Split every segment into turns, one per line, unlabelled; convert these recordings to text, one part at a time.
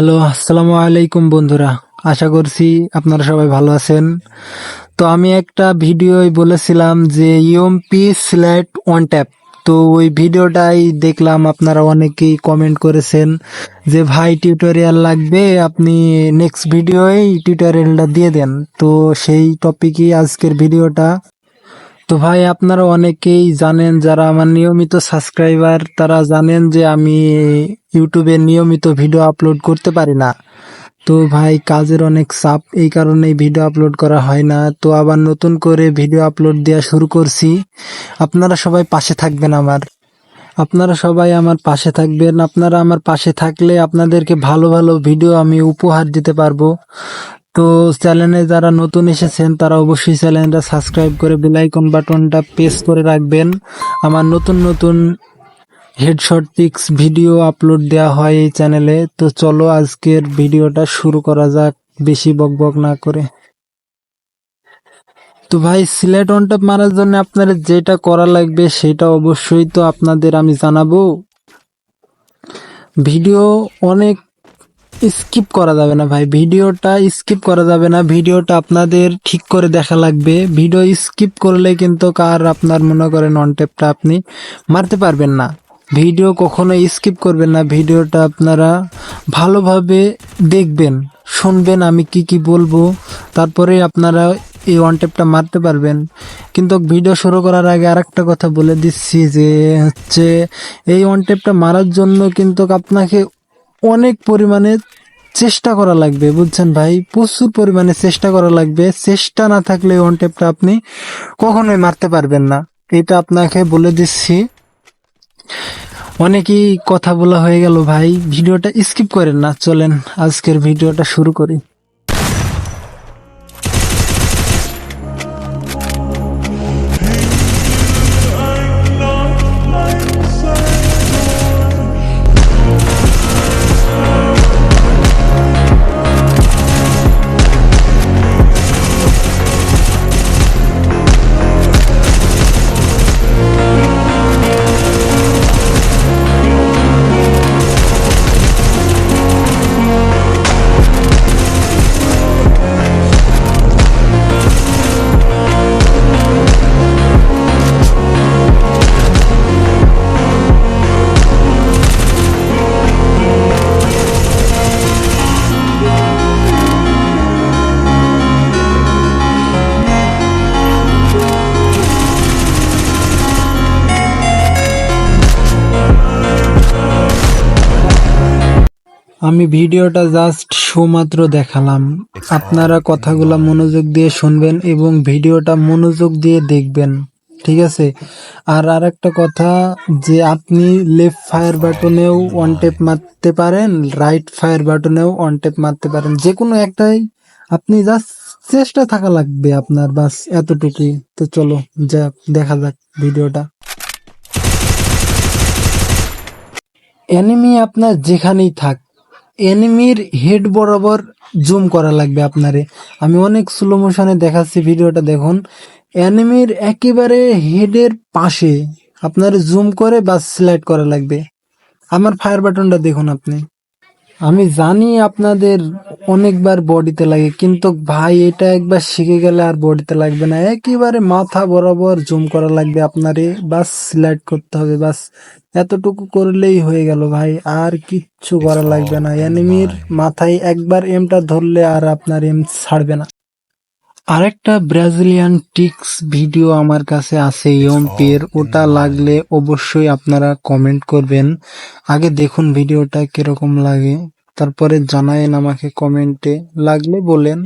Hello, আসসালামু আলাইকুম বন্ধুরা। আশা করছি আপনারা সবাই ভালো আছেন। তো আমি একটা ভিডিওয় বলেছিলাম যে ইউএমপি স্ল্যাট ওয়ান ট্যাপ তো ওই ভিডিওটাই দেখলাম, আপনারা অনেকেই কমেন্ট করেছেন যে, ভাই টিউটোরিয়াল লাগবে, আপনি নেক্সট ভিডিওয় টিউটোরিয়ালটা দিয়ে দেন। তো সেই টপিকই আজকের ভিডিওটা। তো ভাই, আপনারা অনেকেই জানেন, যারা আমার নিয়মিত সাবস্ক্রাইবার তারা জানেন যে আমি ইউটিউবে নিয়মিত ভিডিও আপলোড করতে পারি না। তো ভাই, কাজের অনেক চাপ, এই কারণে ভিডিও আপলোড করা হয় না। তো আবার নতুন করে ভিডিও আপলোড দেওয়া শুরু করছি। আপনারা সবাই পাশে থাকবেন আমার। আপনারা সবাই আমার পাশে থাকবেন। আপনারা আমার পাশে থাকলে আপনাদেরকে ভালো ভালো ভিডিও আমি উপহার দিতে পারব। তো চ্যানেলে যারা নতুন এসেছেন, তারা অবশ্যই চ্যানেলটা সাবস্ক্রাইব করে বেল আইকন বাটনটা প্রেস করে রাখবেন। আমার নতুন নতুন হেডশট পিক্স ভিডিও আপলোড দেওয়া হয় এই চ্যানেলে। তো চলো আজকের ভিডিওটা শুরু করা যাক, বেশি বকবক না করে। তো ভাই, সিলেট অন টপ মারার জন্য আপনার যেটা করা লাগবে সেটা অবশ্যই তো আপনাদের আমি জানাব। ভিডিও অনেক স্কিপ করা যাবে না ভাই। ভিডিওটা স্কিপ করা যাবে না। ভিডিওটা আপনাদের ঠিক করে দেখা লাগবে। ভিডিও স্কিপ করলে কিন্তু কার আপনার মনে করেন অন টেপটা আপনি মারতে পারবেন না। ভিডিও কখনো স্কিপ করবেন না। ভিডিওটা আপনারা ভালোভাবে দেখবেন, শুনবেন আমি কি কি বলব। তারপরে আপনারা এই ওয়ান টেপটা মারতে পারবেন। কিন্তু ভিডিও শুরু করার আগে আরেকটা কথা বলে দিচ্ছি যে হচ্ছে, এই ওয়ান টেপটা মারার জন্য কিন্তু আপনাকে অনেক পরিমাণে চেষ্টা করা লাগবে, বুঝছেন ভাই? প্রচুর পরিমাণে চেষ্টা করা লাগবে। চেষ্টা না থাকলে ওয়ান টেপটা আপনি কখনোই মারতে পারবেন না। এটা আপনাকে বলে দিচ্ছি। অনেকেই কথা বলা হয়ে গেল ভাই, ভিডিওটা স্কিপ করেন না, চলেন আজকের ভিডিওটা শুরু করি। আমি ভিডিওটা জাস্ট শুমাত্র দেখালাম। আপনারা কথাগুলো মনোযোগ দিয়ে শুনবেন এবং ভিডিওটা মনোযোগ দিয়ে দেখবেন। ঠিক আছে? আর আরেকটা কথা যে আপনি লেফট ফায়ার বাটনেও ওয়ান টেপ মারতে পারেন রাইট ফায়ার বাটনেও ওয়ান টেপ মারতে পারেন। যে কোনো একটাই। আপনি জাস্ট চেষ্টা থাকা লাগবে আপনার বাস এতটুকুই। তো চলো যা দেখা যাক ভিডিওটা। এনিমি আপনার যেখানেই থাক এনিমির হেড বরাবর জুম করা লাগবে আপনারে। আমি অনেক স্লো মোশনে দেখাচ্ছি, ভিডিওটা দেখুন। এনিমির একেবারে হেডের পাশে আপনার জুম করে বা স্লাইড করা লাগবে। আমার ফায়ার বাটনটা দেখুন আপনি। আমি জানি আপনাদের অনেকবার বডিতে লাগে, কিন্তু ভাই, এটা একবার শিখে গেলে আর বডিতে লাগবে না। একেবারে মাথা বরাবর জুম করা লাগবে আপনারে, বাস সিলেক্ট করতে হবে, বাস। এতটুকু করলেই হয়ে গেল ভাই, আর কিচ্ছু করা লাগবে না। এনিমির মাথায় একবার এমটা ধরলে আর আপনার এম ছাড়বে না। আরেকটা ব্রাজিলিয়ান টিক্স ভিডিও আমার কাছে আছে ইয়ম্পের ওটা লাগলে অবশ্যই আপনারা কমেন্ট করবেন। আগে দেখুন ভিডিওটা কীরকম লাগে। তারপরে জানায়েন আমাকে কমেন্টে লাগলে বলেন।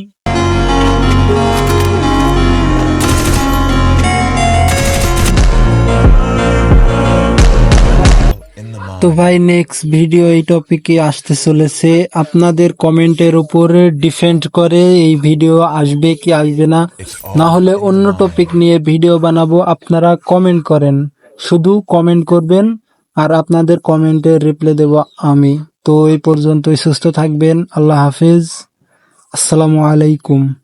তো ভাই নেক্সট ভিডিও এই টপিকে আসতে চলেছে। আপনাদের কমেন্টের উপরে ডিপেন্ড করে এই ভিডিও আসবে কি আসবে না? না হলে অন্য টপিক নিয়ে ভিডিও বানাবো, আপনারা কমেন্ট করেন। শুধু কমেন্ট করবেন, আর আপনাদের কমেন্টের রিপ্লাই দেব আমি। তো এই পর্যন্তই সুস্থ থাকবেন। আল্লাহ হাফিজ। আসসালামু আলাইকুম।